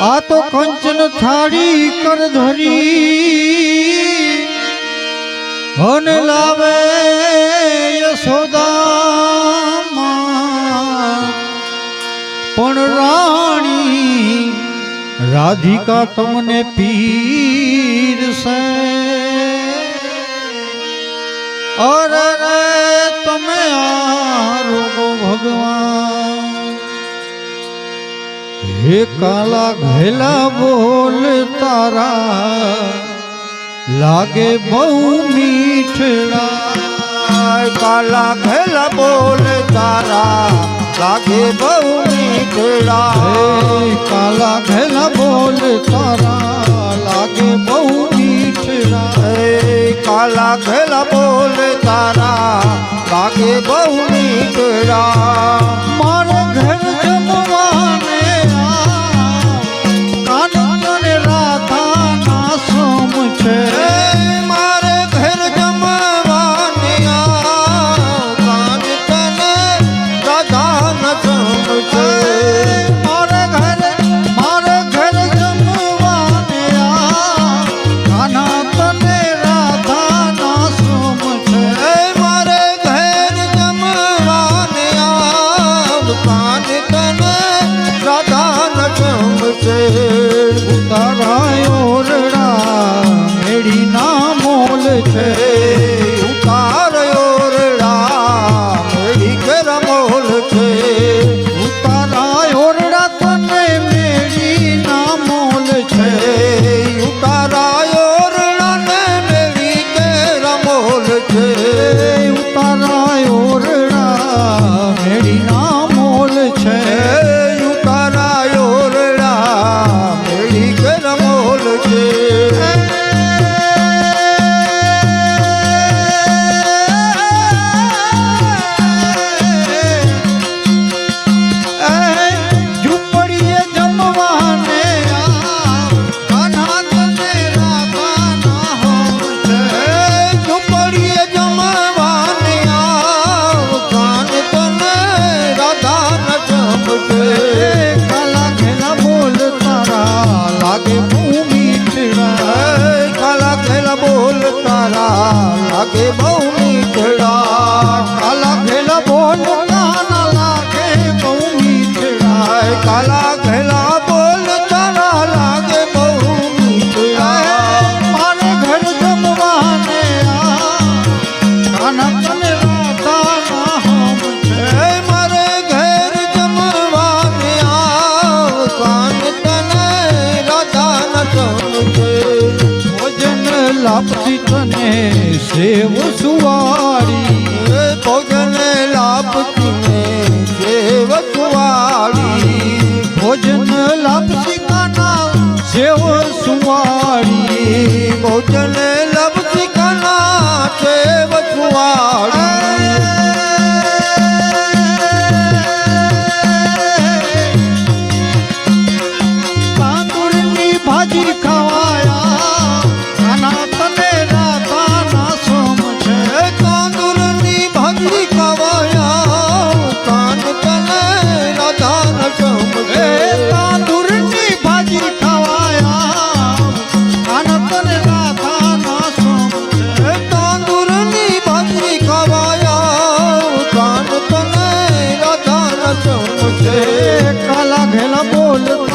આ તો કંચન થાળી કર ધરી. હન લાવે યશોદા પણ રાણી રાધિકા તમને પીરશે અરે તમે આરોગો ભગવાન હે કાલા ઘેલા બોલ તારા, લાગે બહુ મીઠડા. કાલા ઘેલા બોલ તારા, લાગે બહુ મીઠડા. કાલા ઘેલા બોલ તારા, લાગે બહુ મીઠડા. કાલા ઘેલા બોલ તારા, લાગે બહુ મીઠડા. મારા ઘર સેવ સુવાળી ભોજન લાભતી સેવ સુવાળી ભોજન લાભતી કાના સેવ સુવાળી ભોજન લાભતી કાના સેવ સુવાળી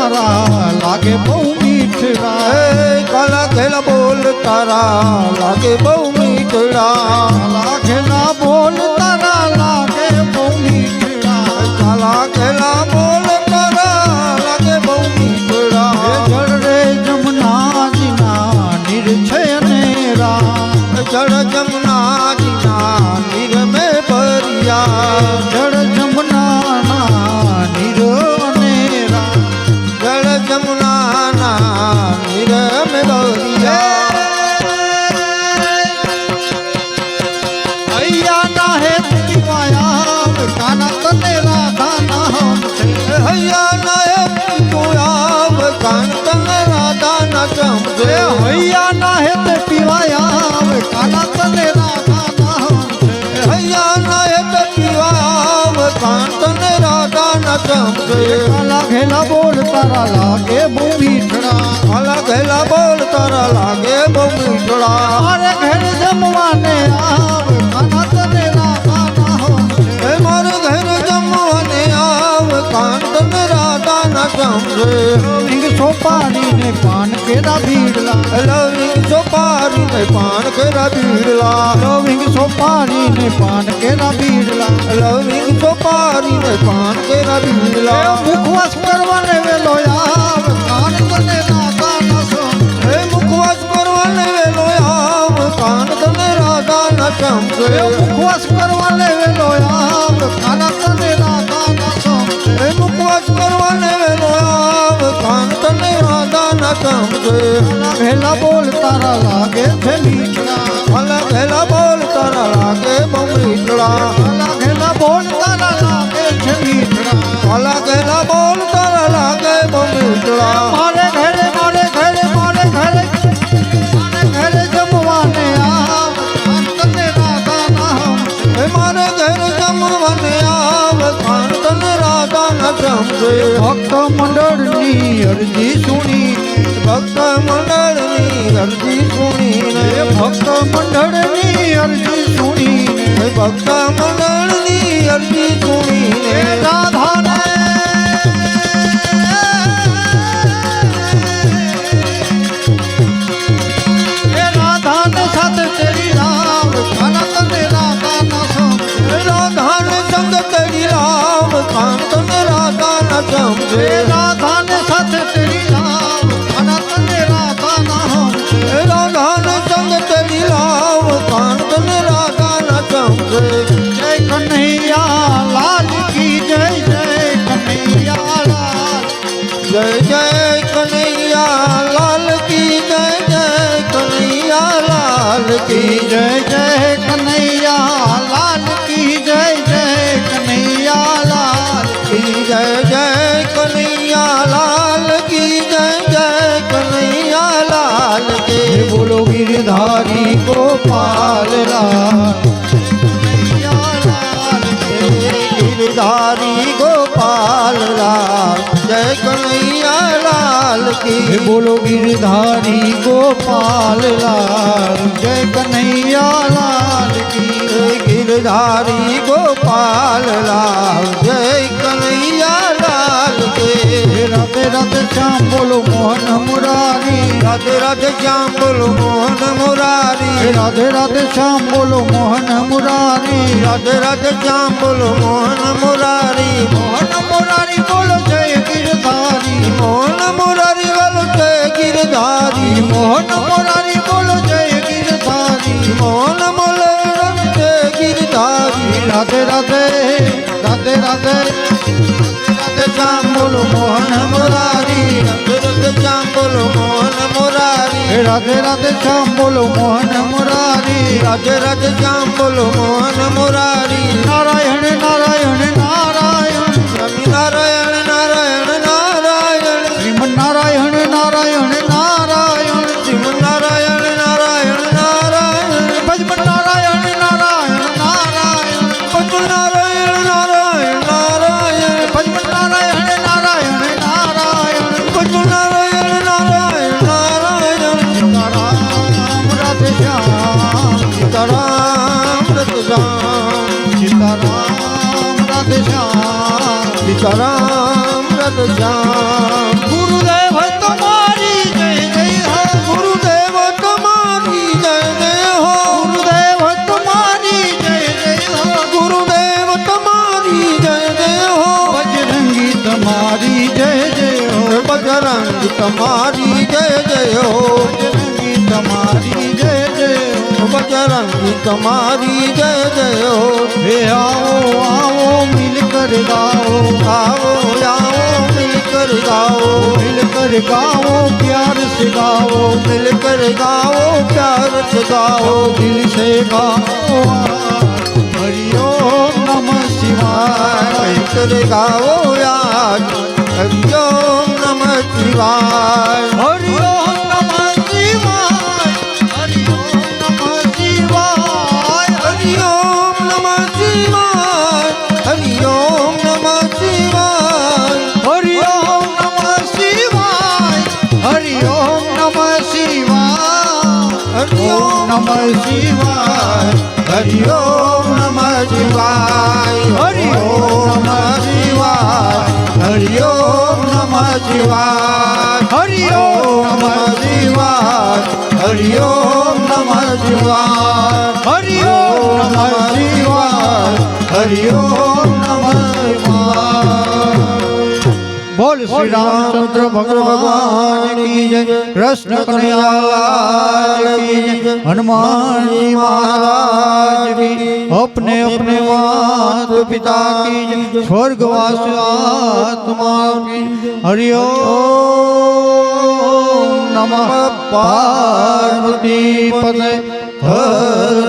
તારા લાગે બહુ મીઠડા. કલા કેલા બોલ તારા લાગે બહુ મીઠડા. લાગે ના બોલ ચમકે ઘેલા બોલ તારા લાગે બહુ મીઠડા. આલા ઘેલા બોલ તારા લાગે બહુ મીઠડા. અરે ઘેર જમવાને મારું ઘેર જમવાને આવ કાંત રાતા ના ચમકે વિંગ સોપારી ને પાન કેરા ભીડલા લવિંગ સોપારી ને પાન કેરા ભીડલા લવિંગ સોપારી ને પાન કેરા ભીડલા લવિંગ સોપારી ને પાન કેરા બીડલા મુખવાસ કરવાને વેલો આવ રાધા ના જમશે ભેલા બોલ તારા લાગે છે મીઠડા ભલા ઘેલા બોલ તારા લાગે બહુ મીઠડા ભલા ભેલા બોલ તારા લાગે છે મીઠડા ભલા ઘેલા બોલ તારા લાગે બહુ મીઠડા મારે ઘરે મારે ઘરે મારે ઘરે મારે ઘરે જમવાને આવ તને રાધા ના હોમશે હે મારે ઘેર જમવાને આવ કાન તને રાધા ના જમશે ભક્ત મંડળની અરજી સુણી ભક્ત મંડળની અરજી સુણીને ભક્ત મંડળની અરજી સુણી હે ભક્ત મંડળની અરજી સુણીને રાધાને બોલો ગિરધારી ગોપાલ લાલ કનૈયા લાલ ગિરધારી ગોપાલ લાલ જય કનૈયા લાલ હે કી બોલો ગિરધારી ગોપાલ લાલ જય કનૈયા લાલ રાધે રાધે શ્યામ બોલો મોહન મુરારી રાધે રાધે શ્યામ બોલો મોહન મુરારી રાધે રાધે શ્યામ બોલો મોહન મુરારી રાધે રાધે શ્યામ બોલો મોહન મુરારી મોહન મુરારી બોલો જય ગિરધારી મોહન મુરારી બોલો જય ગિરધારી મોહન રાધે રાધે રાધે રાધે. રાધે શ્યામ બોલો મોહન મોરારી. રાધે શ્યામ બોલો મોહન મોરારી. રાધે રાધે શ્યામ બોલો મોહન મોરારી. રાધે રાધે શ્યામ બોલો મોહન મોરારી. નારાયણ નારાયણ નારાયણ. સ્વામી નારાયણ. સીતારામ જામ. ગુરુદેવ, તમારી જય જય હો ગુરુદેવ, તમારી જય જય હો. ગુરુદેવ, તમારી જય જય હો. ગુરુદેવ, તમારી જય જય હો. બજરંગી, તમારી જય જય હો. બજરંગ, તમારી જય જય હો. તમારી જય જય હો हे आओ आओ मिलकर गाओ આવો આવો મિલકર ગાઓ मिलकर गाओ प्यार से गाओ मिलकर गाओ प्यार से गाओ दिल से गाओ हरिओम नमः शिवाय मिलकर गाओ यार हरिओम नमः शिवाय નમઃ શિવાય. હરિ ઓમ નમ શિવાય. હરિ ઓમ. નમ શિવાય. હરિ ઓમ નમ શિવાય. હરિ ઓમ. નમ શિવાય. હરિ ઓમ નમ શિવાય. હરિ ઓમ નમ શિવાય. હરિ ઓમ બોલ શ્રી રામચંદ્ર ભગવાન કી જય. કૃષ્ણ કનૈયાલાલ કી જય. હનુમાનજી મહારાજ કી અપને અપને માત પિતા કી સ્વર્ગવાસ આત્મા કી હરિયો નમઃ પાર્વતી પતે હર